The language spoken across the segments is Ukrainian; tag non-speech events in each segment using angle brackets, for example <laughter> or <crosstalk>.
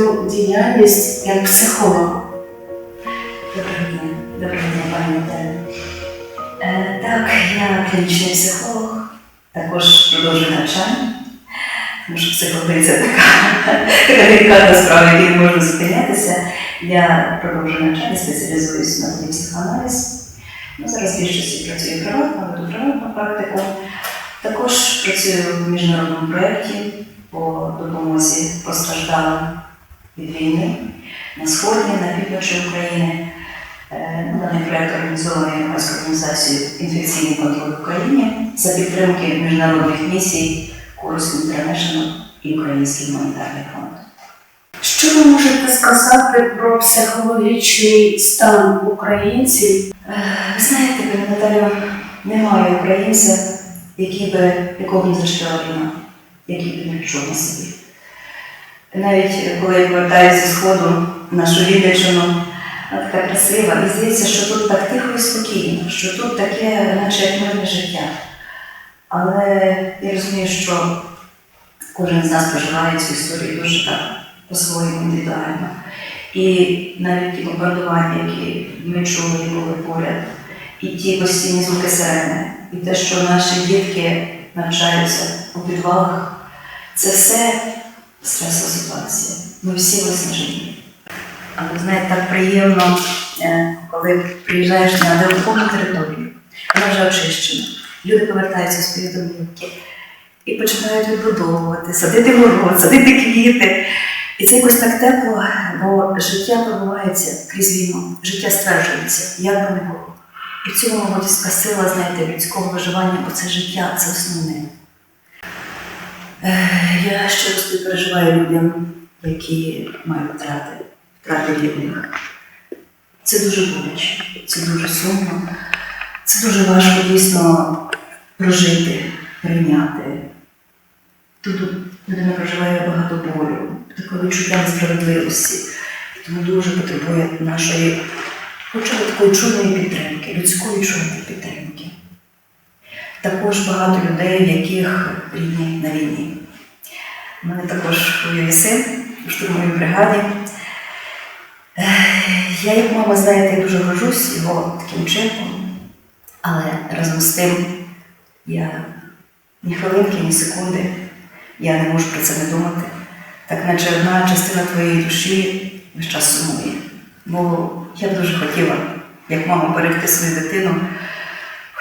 свою діяльність як психолога. Доброго дня, пані Наталі. Е, так, я клінічний психолог, також продовжую навчання, тому що психологія це така, делікатна справа, не можна зупинятися. Я продовжую навчання, спеціалізуюсь на психоаналіз. Ну, зараз більшості працюю приватно, веду приватну практику. Також працюю в міжнародному проєкті по допомозі постраждалим від війни на сході, на півночі України. Е, Даний проєкт організований громадською організацією інфекційний контроль в Україні за підтримки міжнародних місій Курс International і Український гуманітарний фонд. Що ви можете сказати про психологічний стан українців? Е, Ви знаєте, пані Наталю, немає українця, який би, якого не зачепила війна, який би не відчув на собі. Навіть е, коли я повертаюся зі сходу в нашу Вінниччину, вона така красива, і здається, що тут так тихо і спокійно, що тут таке, наче як мирне життя. Але я розумію, що кожен з нас проживає цю історію дуже так по-своєму індивідуально. І навіть ті бомбардування, які ми чули і були поряд, і ті постійні звуки сирени, і те, що наші дітки навчаються у підвалах, це все стресова ситуація. Ми всі виснажені. Але знаєте, так приємно, е, коли приїжджаєш на неокуповану територію, вона вже очищена. Люди повертаються свої домівки і починають відбудовувати, садити город, садити квіти. І це якось так тепло, бо життя пробувається крізь війну, життя стверджується, як би не було. І в цьому, мабуть, сила, знаєте, людського виживання, бо це життя, це основне. Я щиро співпереживаю людям, які мають втрати, втрати рідних. Це дуже боляче, це дуже сумно, це дуже важко дійсно прожити, прийняти. Тут людина проживає багато болю, такого відчуття несправедливості, тому дуже потребує нашої, хоча б такої чудної підтримки, людської чудної підтримки. Також багато людей, в яких рідні на війні. У мене також воює син у штурмовій бригаді. Я, як мама, знаєте, дуже горжусь його таким чином, але разом з тим я ні хвилинки, ні секунди я не можу про це не думати. Так наче одна частина твоєї душі весь час сумує. Бо я дуже хотіла, як мама, берегти свою дитину,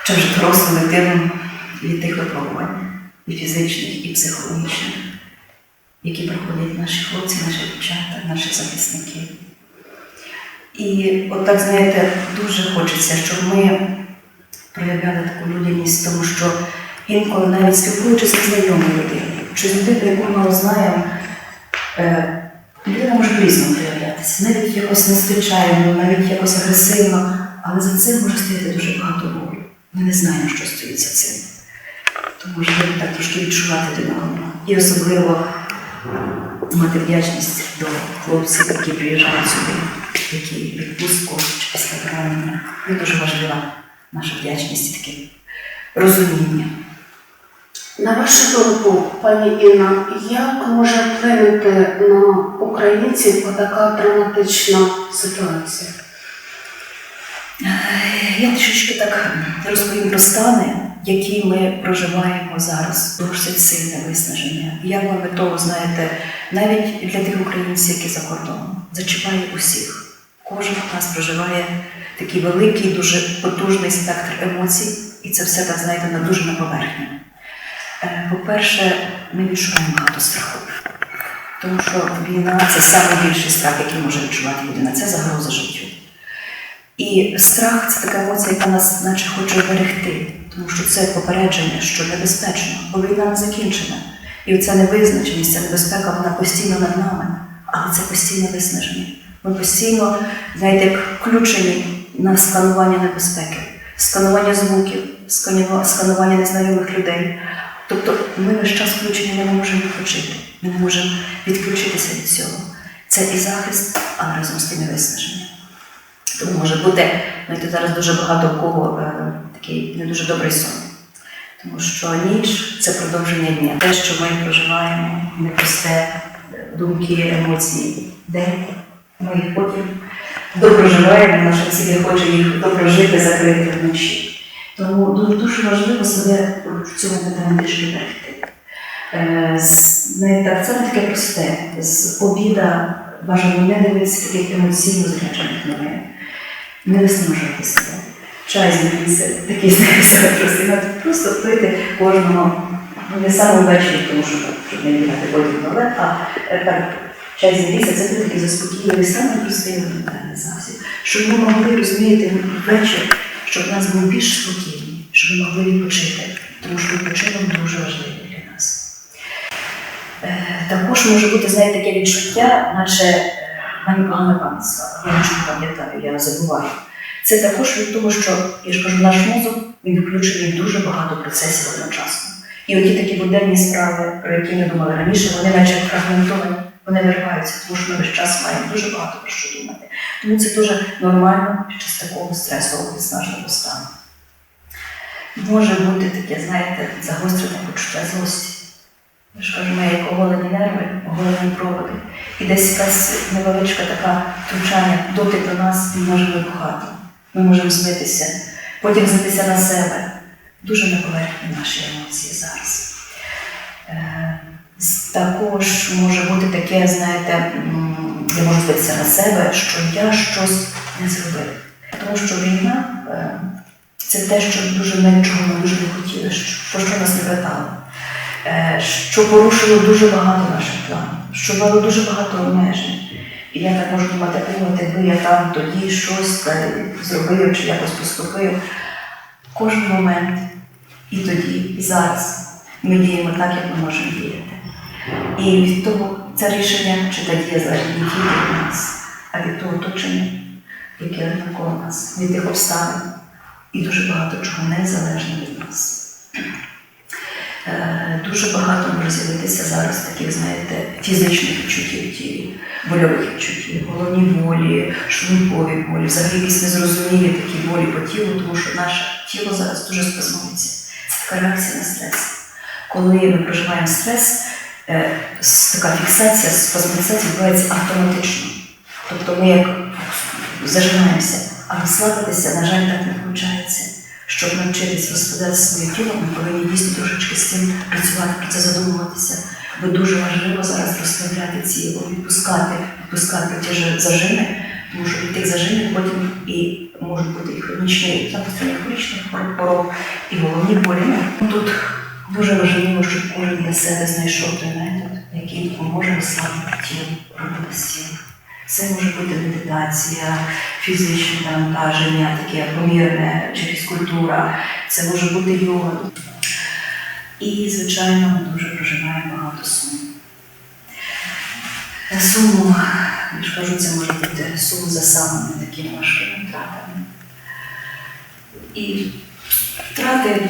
хоча вже дорослу дитину від тих випробувань, і фізичних, і психологічних, які проходять наші хлопці, наші дівчата, наші захисники. І от так, знаєте, дуже хочеться, щоб ми проявляли таку людяність, тому що інколи навіть спілкуючись з незнайомою людиною, чи з людиною, яку ми знаємо, е, людина може по-різному проявлятися, навіть якось нестичайно, навіть якось агресивно, але за цим може стояти дуже багато болю. Ми не знаємо, що стоїть за цим. Тому можливо так трошки відчувати один одного. І особливо мати вдячність до хлопців, які приїжджають сюди, які відпустку чи після поранення. І дуже важлива наша вдячність і таке розуміння. На вашу думку, пані Інна, як може вплинути на українців така драматична ситуація? Я трішки так розповім про стани, які ми проживаємо зараз. Досить сильне виснаження. Я вам того, знаєте, навіть для тих українців, які за кордоном, зачіпає усіх. Кожен з нас проживає такий великий, дуже потужний спектр емоцій, і це все так, знаєте, на дуже на поверхні. Е, По-перше, ми відчуваємо багато страху. Тому що війна це найбільший страх, який може відчувати людина. Це загроза життю. І страх це така емоція, яка нас наче хоче берегти, тому що це попередження, що небезпечно, бо війна не закінчена. І оця невизначеність, ця небезпека, вона постійно над нами, але це постійне виснаження. Ми постійно, знаєте, включені на сканування небезпеки, сканування звуків, сканування незнайомих людей. Тобто ми весь час включені, ми не можемо відпочити, ми не можемо відключитися від цього. Це і захист, але разом з тим і виснаження. Може бути, зараз дуже багато у кого е, такий не дуже добрий сон. Тому що ніч це продовження дня. Те, що ми проживаємо, непросте думки, емоції, день, ми їх потім допроживаємо, наша ціль хоче їх допрожити, закрити вночі. Тому дуже, важливо себе в цьому питанні трішки берегти. Е, з- Знаєте, акцент таке просте. З обіда бажано не дивитися таких емоційно заряджених новин, не виснажувати себе. Чай змінився, такий знаєте, просто, просто пити кожного, ну не саме ввечері, тому що щоб не бігати потім новин, а е, так, чай змінився, це буде такий заспокійливий, саме простий елементарний засіб. Щоб ми могли розуміти ввечері, щоб у нас був більш спокійний, щоб ми могли відпочити, тому що відпочинок дуже важливий для нас. Е, Також може бути, знаєте, таке відчуття, наче е, мені погано. Я нічого не пам'ятаю, я забуваю. Це також від того, що я ж кажу, наш мозок він включений в дуже багато процесів одночасно. І оті такі буденні справи, про які ми думали раніше, вони наче фрагментовані, вони вириваються, тому що ми весь час маємо дуже багато про що думати. Тому це дуже нормально під час такого стресового виснаженого стану. Може бути таке, знаєте, загострене почуття злості. Кажу, ми як оголені нерви, оголені проводи. І десь якась невеличка така втручання, дотик до нас він може вибухати. Ми можемо змитися, потім змитися на себе. Дуже на поверхні наші емоції зараз. Е, Також може бути таке, знаєте, я можу злитися на себе, що я щось не зробив. Тому що війна е, це те, що дуже ми чого ми дуже не хотіли, що- про що нас не питали що порушило дуже багато наших планів, що мало дуже багато обмежень. І я так можу думати, о, якби я там тоді щось зробив чи якось поступив. Кожен момент і тоді, і зараз ми діємо так, як ми можемо діяти. І від того це рішення чи та дія залежить не тільки від нас, а від того оточення, яке навколо нас, від тих обставин. І дуже багато чого не залежно від нас. Е, Дуже багато може з'явитися зараз таких, знаєте, фізичних відчуттів тілі, больових відчуттів, головні болі, шлункові болі, взагалі якісь незрозумілі такі болі по тілу, тому що наше тіло зараз дуже спазмується. Це така реакція на стрес. Коли ми проживаємо стрес, е, така фіксація, спазматизація відбувається автоматично. Тобто ми як зажимаємося, а розслабитися, на жаль, так не виходить. Щоб навчитись розповідати своє тіло, ми повинні дійсно трошечки з цим працювати, про це задумуватися. Бо дуже важливо зараз розставляти ці відпускати, відпускати ті зажими, тому що від тих зажимів потім і можуть бути і хронічні запустення хронічних хвороб, і головні болі. Ну, Тут дуже важливо, щоб кожен для себе знайшов той метод, який допоможе розслабити тіло, роботи з тілом. Це може бути медитація, фізичне навантаження, таке помірне чи фізкультура, це може бути йога. І, звичайно, ми дуже проживаємо багато суму. Суму, я ж кажу, це може бути сум за самими такими важкими втратами. І втрати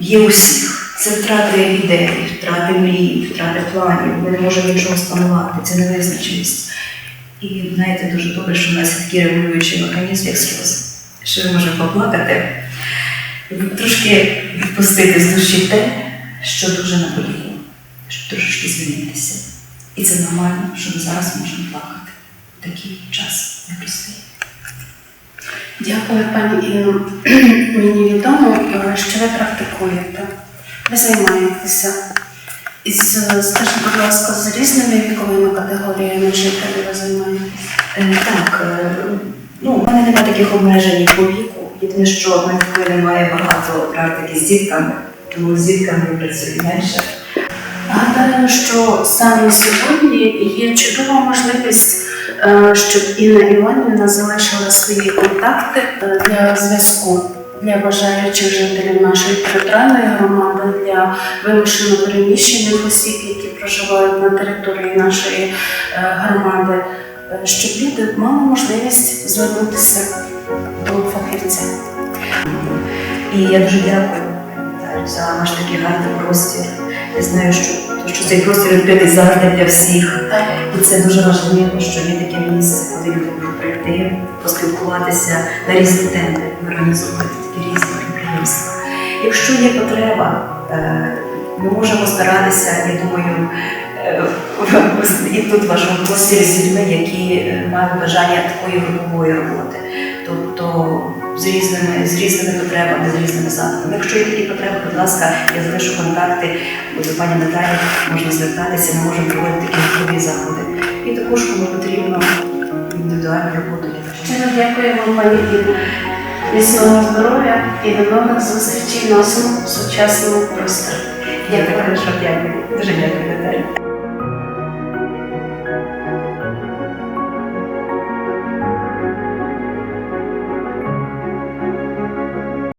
є у всіх. Це втрати ідей, втрати мрій, втрати планів. Ми не можемо нічого спланувати, це невизначеність. І знаєте, дуже добре, що в нас є такий регулюючий механізм, як сльози. Що ми можемо поплакати, трошки відпустити з душі те, що дуже наболіло, щоб трошечки змінитися. І це нормально, що ми зараз можемо плакати. Такий час непростий. Дякую, пані Інно. <clears throat> Мені відомо, що ви практикуєте. Ви займаєтеся. Е, скажіть, будь ласка, з різними віковими категоріями жителів ви займаєтеся? Е, Так, е, ну, у мене немає таких обмежень по віку. Єдине, що в мене немає багато практики з дітками, тому з дітками працюю менше. Гадаю, що саме сьогодні є чудова можливість, щоб Інна Іванівна залишила свої контакти для зв'язку для бажаючих жителів нашої територіальної громади, для вимушено переміщених осіб, які проживають на території нашої е, громади, е, щоб люди мали можливість звернутися до фахівця. І я дуже дякую за наш такий гарний простір. Я знаю, що, що цей простір відкритий завжди для всіх. І це дуже важливо, що є таке місце, куди люди можуть прийти, поспілкуватися на різні теми, організовувати такі різні мероприємства. Якщо є потреба, е, ми можемо старатися, я думаю, е, <laughs> і тут в вашому просторі з людьми, які е, мають бажання такої групової роботи, тобто з різними, з різними потребами, з різними запитами. Якщо є такі потреби, будь ласка, я залишу контакти до пані Наталі, можна звертатися, ми можемо проводити такі групові заходи. І також, кому потрібно індивідуальну роботу. Щиро дякую вам, пані Інна. Міцного здоров'я і до нових зустрічей в нашому сучасному просторі. Дякую, що дякую. Дуже дякую, Наталя.